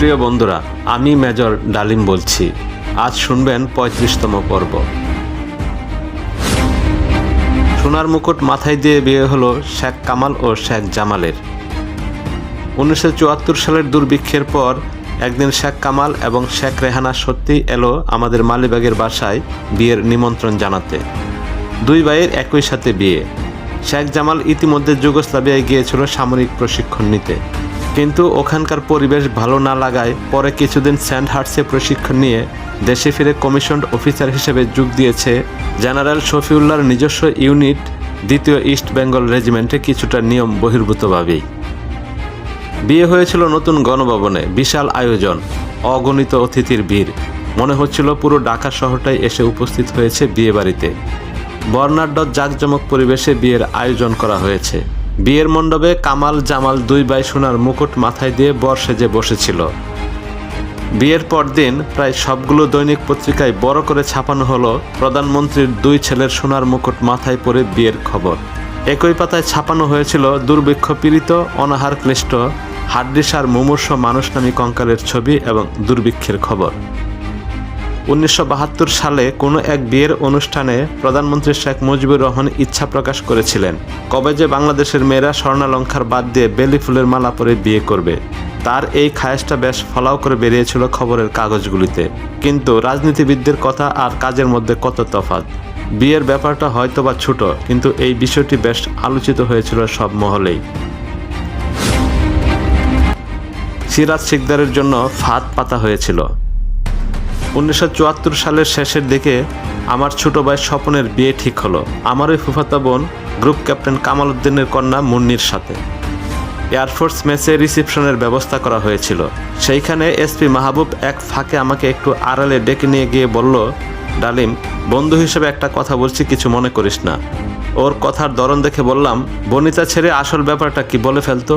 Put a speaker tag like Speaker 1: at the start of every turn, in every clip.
Speaker 1: প্রিয় বন্ধুরা, আমি মেজর ডালিম বলছি। আজ শুনবেন পঁয়ত্রিশতম পর্ব। সোনার মুকুট মাথায় দিয়ে বিয়ে হলো শেখ কামাল ও শেখ জামালের। উনিশশো চুয়াত্তর সালের দুর্ভিক্ষের পর একদিন শেখ কামাল এবং শেখ রেহানা সত্যিই এলো আমাদের মালিবাগের বাসায় বিয়ের নিমন্ত্রণ জানাতে। দুই ভাইয়ের একই সাথে বিয়ে। শেখ জামাল ইতিমধ্যে যুগোস্লাভিয়ায় গিয়েছিল সামরিক প্রশিক্ষণ নিতে। কিন্তু ওখানকার পরিবেশ ভালো না লাগায় পরে কিছুদিন স্যান্ড হার্টসে প্রশিক্ষণ নিয়ে দেশে ফিরে কমিশন অফিসার হিসেবে যোগ দিয়েছে। জেনারেল শফিউল্লাহর নিজস্ব ইউনিট, দ্বিতীয় ইস্ট বেঙ্গল রেজিমেন্টে কিছুটা নিয়ম বহির্ভূতভাবেই। বিয়ে হয়েছিল নতুন গণভবনে, বিশাল আয়োজন, অগণিত অতিথির ভিড়। মনে হচ্ছিল পুরো ঢাকা শহরটাই এসে উপস্থিত হয়েছে বিয়ে বাড়িতে বর্ণাঢ্য জাঁকজমক পরিবেশে বিয়ের আয়োজন করা হয়েছে। বিয়ের মণ্ডপে কামাল জামাল দুই ভাই সোনার মুকুট মাথায় দিয়ে বর সেজে বসেছিল। বিয়ের পরদিন প্রায় সবগুলো দৈনিক পত্রিকায় বড় করে ছাপানো হলো প্রধানমন্ত্রীর দুই ছেলের সোনার মুকুট মাথায় পরে বিয়ের খবর। একই পাতায় ছাপানো হয়েছিল দুর্ভিক্ষ পীড়িত, অনাহার ক্লিষ্ট, হাড্ডিসার মুমূর্ষ মানুষ নামী কঙ্কালের ছবি এবং দুর্ভিক্ষের খবর। উনিশশো বাহাত্তর সালে কোনো এক বিয়ের অনুষ্ঠানে প্রধানমন্ত্রী শেখ মুজিবুর রহমান ইচ্ছা প্রকাশ করেছিলেন। কবে যে বাংলাদেশের মেয়েরা স্বর্ণালঙ্কার বাদ দিয়ে বেলি ফুলের মালা পরে বিয়ে করবে, তার এই খায়েশটা বেশ ফলাও করে বেরিয়েছিল খবরের কাগজগুলিতে। কিন্তু রাজনীতিবিদদের কথা আর কাজের মধ্যে কত তফাৎ? বিয়ের ব্যাপারটা হয়তো বা ছোট, কিন্তু এই বিষয়টি বেশ আলোচিত হয়েছিল সব মহলেই। সিরাজ শিকদারের জন্য ফাঁদ পাতা হয়েছিল। উনিশশো চুয়াত্তর সালের শেষের দিকে আমার ছোট ভাই স্বপনের বিয়ে ঠিক হলো। আমার ওই ফুফাতা বোন গ্রুপ ক্যাপ্টেন কামাল উদ্দিনের কন্যা মুন্নির সাথে। এয়ারফোর্স মেসে রিসেপশনের ব্যবস্থা করা হয়েছিল। সেইখানে এসপি মাহবুব এক ফাঁকে আমাকে একটু আড়ালে ডেকে নিয়ে গিয়ে বলল, ডালিম, বন্ধু হিসেবে একটা কথা বলছি, কিছু মনে করিস না। ওর কথার ধরন দেখে বললাম, বনিতা ছেড়ে আসল ব্যাপারটা কি বলে ফেলতো?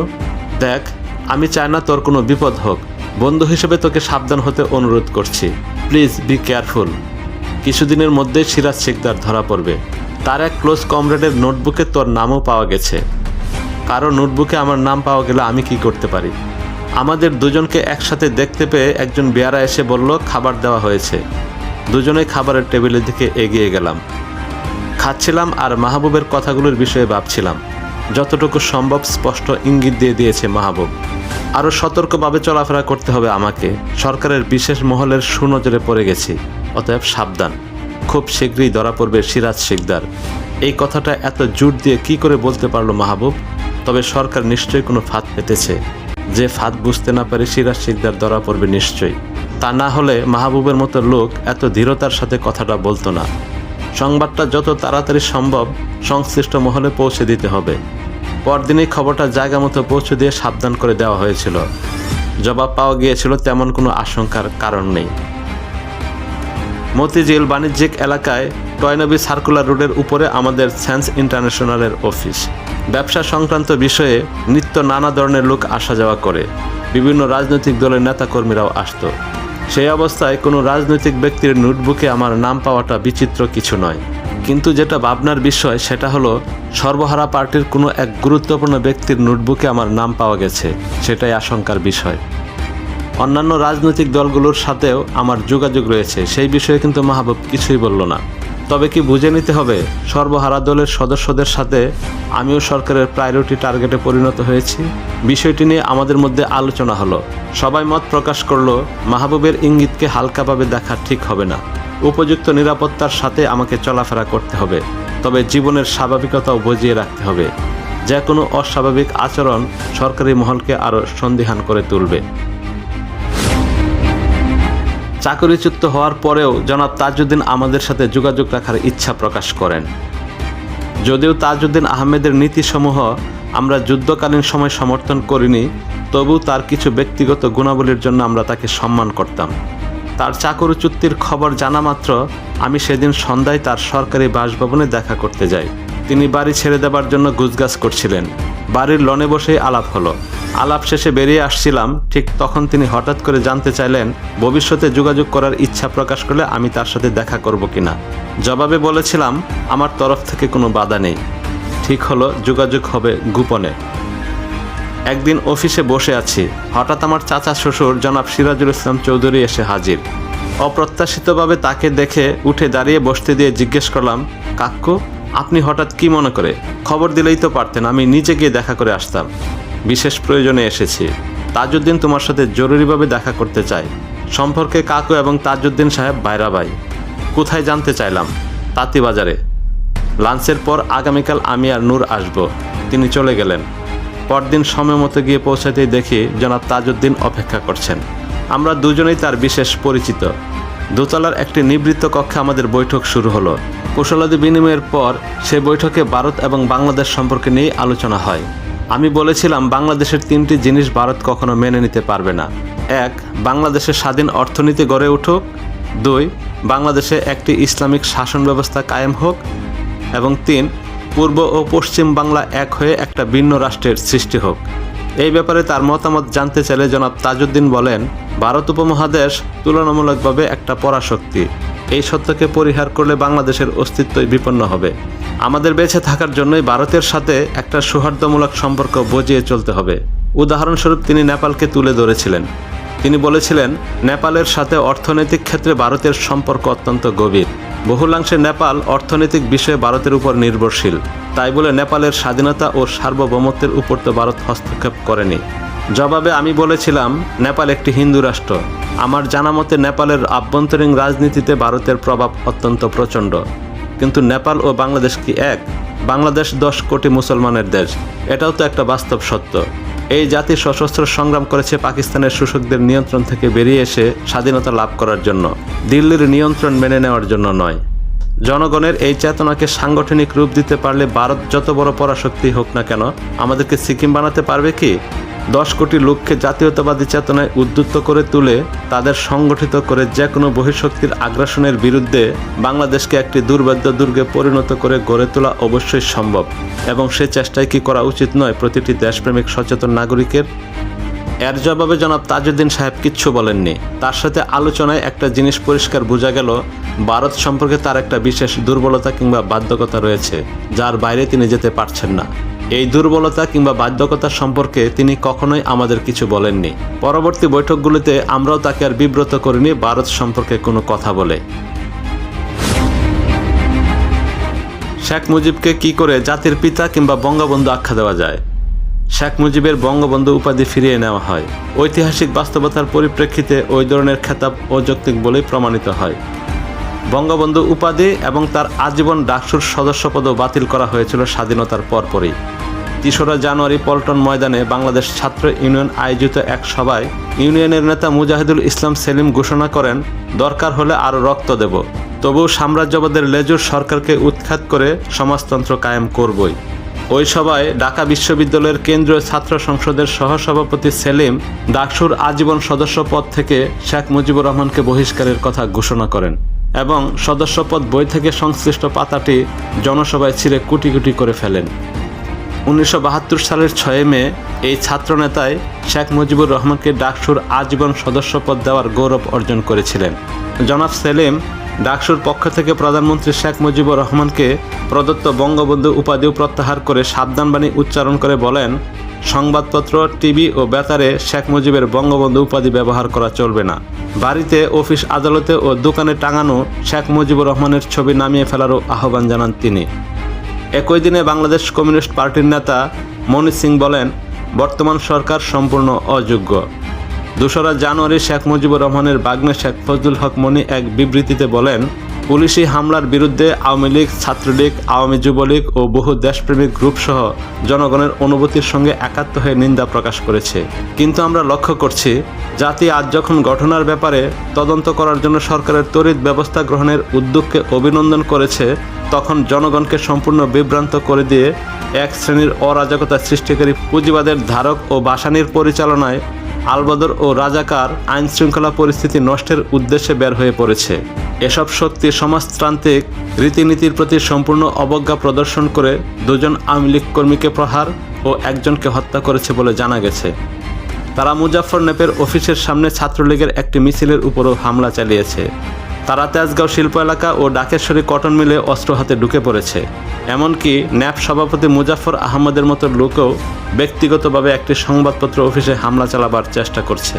Speaker 1: দেখ, আমি চাই না তোর কোনো বিপদ হোক। বন্ধু হিসেবে তোকে সাবধান হতে অনুরোধ করছি। প্লিজ বি কেয়ারফুল কিছুদিনের মধ্যেই সিরাজ শিকদার ধরা পড়বে। তার এক ক্লোজ কমরেডের নোটবুকে তোর নামও পাওয়া গেছে। কারও নোটবুকে আমার নাম পাওয়া গেলে আমি কি করতে পারি? আমাদের দুজনকে একসাথে দেখতে পেয়ে একজন বেয়ারা এসে বলল, খাবার দেওয়া হয়েছে। দুজনেই খাবারের টেবিলের দিকে এগিয়ে গেলাম। খাচ্ছিলাম আর মাহবুবের কথাগুলোর বিষয়ে ভাবছিলাম। যতটুকু সম্ভব স্পষ্ট ইঙ্গিত দিয়ে দিয়েছে মাহবুব। আরও সতর্কভাবে চলাফেরা করতে হবে আমাকে। সরকারের বিশেষ মহলের সুনজরে পড়ে গেছি। অতএব সাবধান। খুব শীঘ্রই ধরা পড়বে সিরাজ শিকদার। এই কথাটা এত জোর দিয়ে কি করে বলতে পারল মাহবুব? তবে সরকার নিশ্চয়ই কোনো ফাঁদ পেতেছে। যে ফাঁদ বুঝতে না পারে সিরাজ শিকদার ধরা পড়বে নিশ্চয়ই। তা না হলে মাহবুবের মতো লোক এত ধীরতার সাথে কথাটা বলতো না। সংবাদটা যত তাড়াতাড়ি সম্ভব সংশ্লিষ্ট মহলে পৌঁছে দিতে হবে। পরদিনই খবরটা জায়গা মতো পৌঁছে দিয়ে সাবধান করে দেওয়া হয়েছিল। জবাব পাওয়া গিয়েছিল তেমন কোনো আশঙ্কার কারণ নেই। মতিঝিল বাণিজ্যিক এলাকায় টয়নবী সার্কুলার রোডের উপরে আমাদের স্যান্স ইন্টারন্যাশনালের অফিস। ব্যবসা সংক্রান্ত বিষয়ে নিত্য নানা ধরনের লোক আসা যাওয়া করে। বিভিন্ন রাজনৈতিক দলের নেতাকর্মীরাও আসতো। সেই অবস্থায় কোনো রাজনৈতিক ব্যক্তির নোটবুকে আমার নাম পাওয়াটা বিচিত্র কিছু নয়। কিন্তু যেটা ভাবনার বিষয়, সেটা হলো, সর্বহারা পার্টির কোনো এক গুরুত্বপূর্ণ ব্যক্তির নোটবুকে আমার নাম পাওয়া গেছে, সেটাই আশঙ্কার বিষয়। অন্যান্য রাজনৈতিক দলগুলোর সাথেও আমার যোগাযোগ রয়েছে, সেই বিষয়ে কিন্তু মাহবুব কিছুই বলল না। তবে কি বুঝে নিতে হবে? সর্বহারা দলের সদস্যদের সাথে আমিও সরকারের প্রায়োরিটি টার্গেটে পরিণত হয়েছি। বিষয়টি নিয়ে আমাদের মধ্যে আলোচনা হলো। সবাই মত প্রকাশ করল, মাহবুবের ইঙ্গিতকে হালকাভাবে দেখা ঠিক হবে না। উপযুক্ত নিরাপত্তার সাথে আমাকে চলাফেরা করতে হবে। তবে জীবনের স্বাভাবিকতাও বজিয়ে রাখতে হবে। যে কোনো অস্বাভাবিক আচরণ সরকারি মহলকে আরও সন্দিহান করে তুলবে। চাকরিচ্যুত হওয়ার পরেও জনাব তাজউদ্দিন আমাদের সাথে যোগাযোগ রাখার ইচ্ছা প্রকাশ করেন। যদিও তাজউদ্দিন আহমেদের নীতিসমূহ আমরা যুদ্ধকালীন সময় সমর্থন করিনি, তবু তার কিছু ব্যক্তিগত গুণাবলীর জন্য আমরা তাকে সম্মান করতাম। তার চাকরিচ্যুতির খবর জানা মাত্র আমি সেদিন সন্ধ্যায় তার সরকারি বাসভবনে দেখা করতে যাই। তিনি বাড়ি ছেড়ে দেবার জন্য গুজগাছ করছিলেন। বাড়ির লনে বসেই আলাপ হলো। আলাপ শেষে বেরিয়ে আসছিলাম, ঠিক তখন তিনি হঠাৎ করে জানতে চাইলেন, ভবিষ্যতে যোগাযোগ করার ইচ্ছা প্রকাশ করলে আমি তার সাথে দেখা করব কিনা। জবাবে বলেছিলাম, আমার তরফ থেকে কোনো বাধা নেই। ঠিক হলো, যোগাযোগ হবে গোপনে। একদিন অফিসে বসে আছি। হঠাৎ আমার চাচা শ্বশুর জনাব সিরাজুল ইসলাম চৌধুরী এসে হাজির। অপ্রত্যাশিতভাবে তাকে দেখে উঠে দাঁড়িয়ে বসতে দিয়ে জিজ্ঞেস করলাম কাক্কু আপনি হঠাৎ কি মনে করে? খবর দিলেই তো পারতেন, আমি নিজে গিয়ে দেখা করে আসতাম। বিশেষ প্রয়োজনে এসেছি। তাজউদ্দিন তোমার সাথে জরুরিভাবে দেখা করতে চাই সম্পর্কে কাকু এবং তাজউদ্দিন সাহেব বাইরা ভাই কোথায় জানতে চাইলাম? তাঁতিবাজারে। লাঞ্চের পর আগামীকাল আমি আর নূর আসব। তিনি চলে গেলেন। পরদিন সময় মতো গিয়ে পৌঁছাতেই দেখি জনাব তাজউদ্দিন অপেক্ষা করছেন। আমরা দুজনেই তার বিশেষ পরিচিত। দোতলার একটি নিবৃত্ত কক্ষে আমাদের বৈঠক শুরু হলো। কুশলাদি বিনিময়ের পর সে বৈঠকে ভারত এবং বাংলাদেশ সম্পর্কে নিয়েই আলোচনা হয়। আমি বলেছিলাম বাংলাদেশের তিনটি জিনিস ভারত কখনো মেনে নিতে পারবে না। এক, বাংলাদেশের স্বাধীন অর্থনীতি গড়ে উঠুক। দুই, বাংলাদেশে একটি ইসলামিক শাসন ব্যবস্থা কায়েম হোক। এবং তিন, পূর্ব ও পশ্চিম বাংলা এক হয়ে একটা ভিন্ন রাষ্ট্রের সৃষ্টি হোক। এই ব্যাপারে তার মতামত জানতে চাইলে জনাব তাজউদ্দিন বলেন, ভারত উপমহাদেশ তুলনামূলকভাবে একটা পরাশক্তি। এই সত্যকে পরিহার করলে বাংলাদেশের অস্তিত্বই বিপন্ন হবে। আমাদের বেঁচে থাকার জন্যই ভারতের সাথে একটা সৌহার্দ্যমূলক সম্পর্ক বজিয়ে চলতে হবে। উদাহরণস্বরূপ তিনি নেপালকে তুলে ধরেছিলেন। তিনি বলেছিলেন, নেপালের সাথে অর্থনৈতিক ক্ষেত্রে ভারতের সম্পর্ক অত্যন্ত গভীর। বহুলাংশে নেপাল অর্থনৈতিক বিষয়ে ভারতের উপর নির্ভরশীল। তাই বলে নেপালের স্বাধীনতা ও সার্বভৌমত্বের উপর তো ভারত হস্তক্ষেপ করেনি। জবাবে আমি বলেছিলাম, নেপাল একটি হিন্দু রাষ্ট্র। আমার জানা মতে, নেপালের আভ্যন্তরীণ রাজনীতিতে ভারতের প্রভাব অত্যন্ত প্রচণ্ড। কিন্তু নেপাল ও বাংলাদেশ কি এক? বাংলাদেশ দশ কোটি মুসলমানের দেশ। এটাও তো একটা বাস্তব সত্য। এই জাতি সশস্ত্র সংগ্রাম করেছে পাকিস্তানের শোষকদের নিয়ন্ত্রণ থেকে বেরিয়ে এসে স্বাধীনতা লাভ করার জন্য। দিল্লির নিয়ন্ত্রণ মেনে নেওয়ার জন্য নয়। জনগণের এই চেতনাকে সাংগঠনিক রূপ দিতে পারলে ভারত যত বড় পরাশক্তি হোক না কেন, আমাদেরকে সিকিম বানাতে পারবে কি? দশ কোটি লোককে জাতীয়তাবাদী চেতনায় উদ্যুক্ত করে তুলে তাদের সংগঠিত করে যে কোনো বহিঃশক্তির আগ্রাসনের বিরুদ্ধে বাংলাদেশকে একটি দুর্বেদ্য দুর্গে পরিণত করে গড়ে তোলা অবশ্যই সম্ভব। এবং সে চেষ্টায় কি করা উচিত নয় প্রতিটি দেশপ্রেমিক সচেতন নাগরিকের? এর জবাবে জনাব তাজউদ্দিন সাহেব কিচ্ছু বলেননি। তার সাথে আলোচনায় একটা জিনিস পরিষ্কার বোঝা গেল, ভারত সম্পর্কে তার একটা বিশেষ দুর্বলতা কিংবা বাধ্যকতা রয়েছে, যার বাইরে তিনি যেতে পারছেন না। এই দুর্বলতা কিংবা বাধ্যকতা সম্পর্কে তিনি কখনোই আমাদের কিছু বলেননি। পরবর্তী বৈঠকগুলিতে আমরাও তাকে আর বিব্রত করিনি, ভারত সম্পর্কে কোনো কথা বলে। শেখ মুজিবকে কি করে জাতির পিতা কিংবা বঙ্গবন্ধু আখ্যা দেওয়া যায়? শেখ মুজিবের বঙ্গবন্ধু উপাধি ফিরিয়ে নেওয়া হয়। ঐতিহাসিক বাস্তবতার পরিপ্রেক্ষিতে ওই ধরনের খেতাব অযৌক্তিক বলেই প্রমাণিত হয়। বঙ্গবন্ধু উপাধি এবং তার আজীবন ডাকসুর সদস্যপদও বাতিল করা হয়েছিল স্বাধীনতার পরপরই। তেসরা জানুয়ারি পল্টন ময়দানে বাংলাদেশ ছাত্র ইউনিয়ন আয়োজিত এক সভায় ইউনিয়নের নেতা মুজাহিদুল ইসলাম সেলিম ঘোষণা করেন, দরকার হলে আরও রক্ত দেব। তবু সাম্রাজ্যবাদের লেজুর সরকারকে উৎখাত করে সমাজতন্ত্র কায়েম করবই। ওই সভায় ঢাকা বিশ্ববিদ্যালয়ের কেন্দ্রীয় ছাত্র সংসদের সহসভাপতি সেলিম ডাকসুর আজীবন সদস্য পদ থেকে শেখ মুজিবুর রহমানকে বহিষ্কারের কথা ঘোষণা করেন। এবং সদস্যপদ বই থেকে সংশ্লিষ্ট পাতাটি জনসভায় ছিঁড়ে কুটি কুটি করে ফেলেন। উনিশশো বাহাত্তর সালের ছয় মে এই ছাত্রনেতায় শেখ মুজিবুর রহমানকে ডাকসুর আজীবন সদস্যপদ দেওয়ার গৌরব অর্জন করেছিলেন। জনাব সেলিম ডাকসুর পক্ষ থেকে প্রধানমন্ত্রী শেখ মুজিবুর রহমানকে প্রদত্ত বঙ্গবন্ধু উপাধিও প্রত্যাহার করে সাবধানবাণী উচ্চারণ করে বলেন সংবাদপত্র, টিভি ও বেতারে শেখ মুজিবের বঙ্গবন্ধু উপাধি ব্যবহার করা চলবে না। বাড়িতে, অফিস আদালতে ও দোকানে টাঙানো শেখ মুজিবুর রহমানের ছবি নামিয়ে ফেলারও আহ্বান জানান তিনি। একই দিনে বাংলাদেশ কমিউনিস্ট পার্টির নেতা মনি সিং বলেন, বর্তমান সরকার সম্পূর্ণ অযোগ্য। দোসরা জানুয়ারি শেখ মুজিবুর রহমানের বাগ্নে শেখ ফজলুল হক মনি এক বিবৃতিতে বলেন পুলিশি হামলার বিরুদ্ধে আওয়ামী লীগ, ছাত্রলীগ, আওয়ামী যুবলীগ ও বহু দেশপ্রেমিক গ্রুপসহ জনগণের অনুভূতির সঙ্গে একাত্ম হয়ে নিন্দা প্রকাশ করেছে। কিন্তু আমরা লক্ষ্য করছি, জাতি আজ যখন ঘটনার ব্যাপারে তদন্ত করার জন্য সরকারের তড়িৎ ব্যবস্থা গ্রহণের উদ্যোগকে অভিনন্দন করেছে, তখন জনগণকে সম্পূর্ণ বিভ্রান্ত করে দিয়ে এক শ্রেণির অরাজকতা সৃষ্টিকারী পুঁজিবাদের ধারক ও বাসানির পরিচালনায় আলবদর ও রাজাকার আইন শৃঙ্খলা পরিস্থিতি নষ্টের উদ্দেশ্যে বের হয়ে পড়েছে। এসব শক্তি সমাজতান্ত্রিক রীতিনীতির প্রতি সম্পূর্ণ অবজ্ঞা প্রদর্শন করে দুজন আওয়ামী লীগ কর্মীকে প্রহার ও একজনকে হত্যা করেছে বলে জানা গেছে। তারা মুজাফর নেপের অফিসের সামনে ছাত্রলীগের একটি মিছিলের উপরও হামলা চালিয়েছে। তারা তেজগাঁও শিল্প এলাকা ও ডাকেশ্বরী কটন মিলে অস্ত্র হাতে ঢুকে পড়েছে। এমনকি ন্যাপ সভাপতি মুজাফর আহমদের মতো লোকও ব্যক্তিগতভাবে একটি সংবাদপত্র অফিসে হামলা চালাবার চেষ্টা করছে।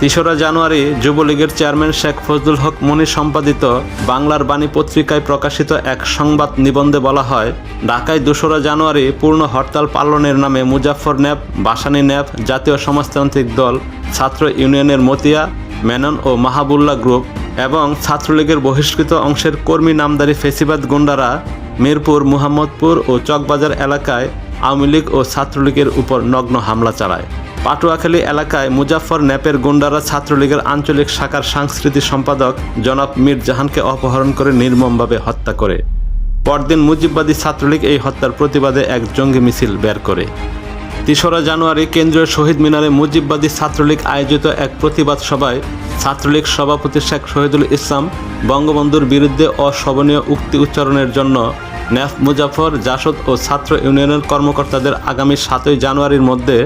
Speaker 1: তেসরা জানুয়ারি যুবলীগের চেয়ারম্যান শেখ ফজলুল হক মনি সম্পাদিত বাংলার বাণী পত্রিকায় প্রকাশিত এক সংবাদ নিবন্ধে বলা হয়, ঢাকায় দোসরা জানুয়ারি পূর্ণ হরতাল পালনের নামে মুজাফর ন্যাপ, বাসানি ন্যাপ, জাতীয় সমাজতান্ত্রিক দল, ছাত্র ইউনিয়নের মতিয়া, মেনন ও মাহাবুল্লাহ গ্রুপ এবং ছাত্রলীগের বহিষ্কৃত অংশের কর্মী নামদারি ফেসিবাদ গুন্ডারা মিরপুর, মুহাম্মদপুর ও চকবাজার এলাকায় আওয়ামী লীগ ও ছাত্রলীগের উপর নগ্ন হামলা চালায়। পাটুয়াখালী এলাকায় মুজাফর ন্যাপের গুন্ডারা ছাত্রলীগের আঞ্চলিক শাখার সাংস্কৃতিক সম্পাদক জনাব মীর জাহানকে অপহরণ করে নির্মমভাবে হত্যা করে। পরদিন মুজিববাদী ছাত্রলীগ এই হত্যার প্রতিবাদে এক জঙ্গি মিছিল বের করে। তেসরা জানুয়ারি কেন্দ্রীয় শহীদ মিনারে মুজিববাদী ছাত্রলীগ আয়োজিত এক প্রতিবাদ সভায় ছাত্রলীগ সভাপতি শেখ শহীদুল ইসলাম বঙ্গবন্ধুর বিরুদ্ধে অশোভনীয় উক্তি উচ্চারণের জন্য ন্যাফ মুজাফর জাসদ ও ছাত্র ইউনিয়নের কর্মকর্তাদের আগামী সাতই জানুয়ারির মধ্যে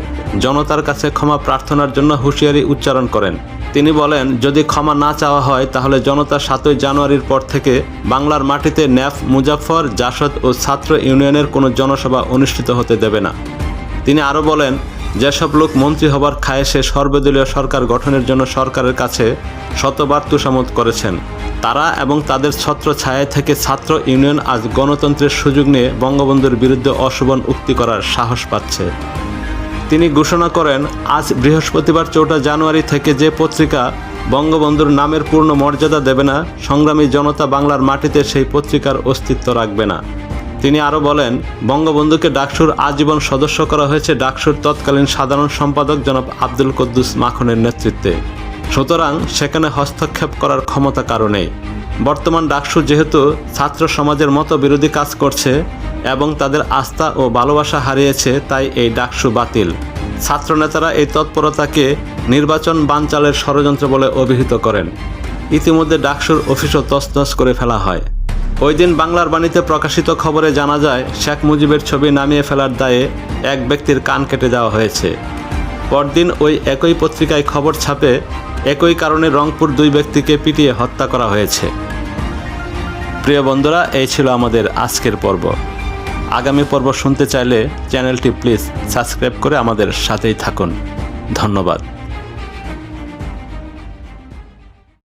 Speaker 1: জনতার কাছে ক্ষমা প্রার্থনার জন্য হুঁশিয়ারি উচ্চারণ করেন। তিনি বলেন, যদি ক্ষমা না চাওয়া হয়, তাহলে জনতা সাতই জানুয়ারির পর থেকে বাংলার মাটিতে ন্যাফ মুজাফর জাসদ ও ছাত্র ইউনিয়নের কোনো জনসভা অনুষ্ঠিত হতে দেবে না। তিনি আরও বলেন, যেসব লোক মন্ত্রী হবার খায়েশে সর্বদলীয় সরকার গঠনের জন্য সরকারের কাছে শতবার তুষামত করেছেন। তারা এবং তাদের ছত্র ছায়া থেকে ছাত্র ইউনিয়ন আজ গণতন্ত্রের সুযোগ নিয়ে বঙ্গবন্ধুর বিরুদ্ধে অশোভন উক্তি করার সাহস পাচ্ছে। তিনি ঘোষণা করেন, আজ বৃহস্পতিবার চৌঠা জানুয়ারি থেকে যে পত্রিকা বঙ্গবন্ধুর নামের পূর্ণ মর্যাদা দেবে না, সংগ্রামী জনতা বাংলার মাটিতে সেই পত্রিকার অস্তিত্ব রাখবে না। তিনি আরও বলেন, বঙ্গবন্ধুকে ডাকসুর আজীবন সদস্য করা হয়েছে ডাকসুর তৎকালীন সাধারণ সম্পাদক জনাব আব্দুল কদ্দুস মাখনের নেতৃত্বে। সুতরাং সেখানে হস্তক্ষেপ করার ক্ষমতা কারণে বর্তমান ডাকসু যেহেতু ছাত্র সমাজের মতো বিরোধী কাজ করছে এবং তাদের আস্থা ও ভালোবাসা হারিয়েছে, তাই এই ডাকসু বাতিল। ছাত্রনেতারা এই তৎপরতাকে নির্বাচন বানচালের ষড়যন্ত্র বলে অভিহিত করেন। ইতিমধ্যে ডাকসুর অফিসও তছনছ করে ফেলা হয়। ওই দিন বাংলার বাণীতে প্রকাশিত খবরে জানা যায়, শেখ মুজিবের ছবি নামিয়ে ফেলার দায়ে এক ব্যক্তির কান কেটে দেওয়া হয়েছে। পরদিন ওই একই পত্রিকায় খবর ছাপে একই কারণে রংপুর দুই ব্যক্তিকে পিটিয়ে হত্যা করা হয়েছে। প্রিয় বন্ধুরা, এই ছিল আমাদের আজকের পর্ব। আগামী পর্ব শুনতে চাইলে চ্যানেলটি প্লিজ সাবস্ক্রাইব করে আমাদের সাথেই থাকুন। ধন্যবাদ।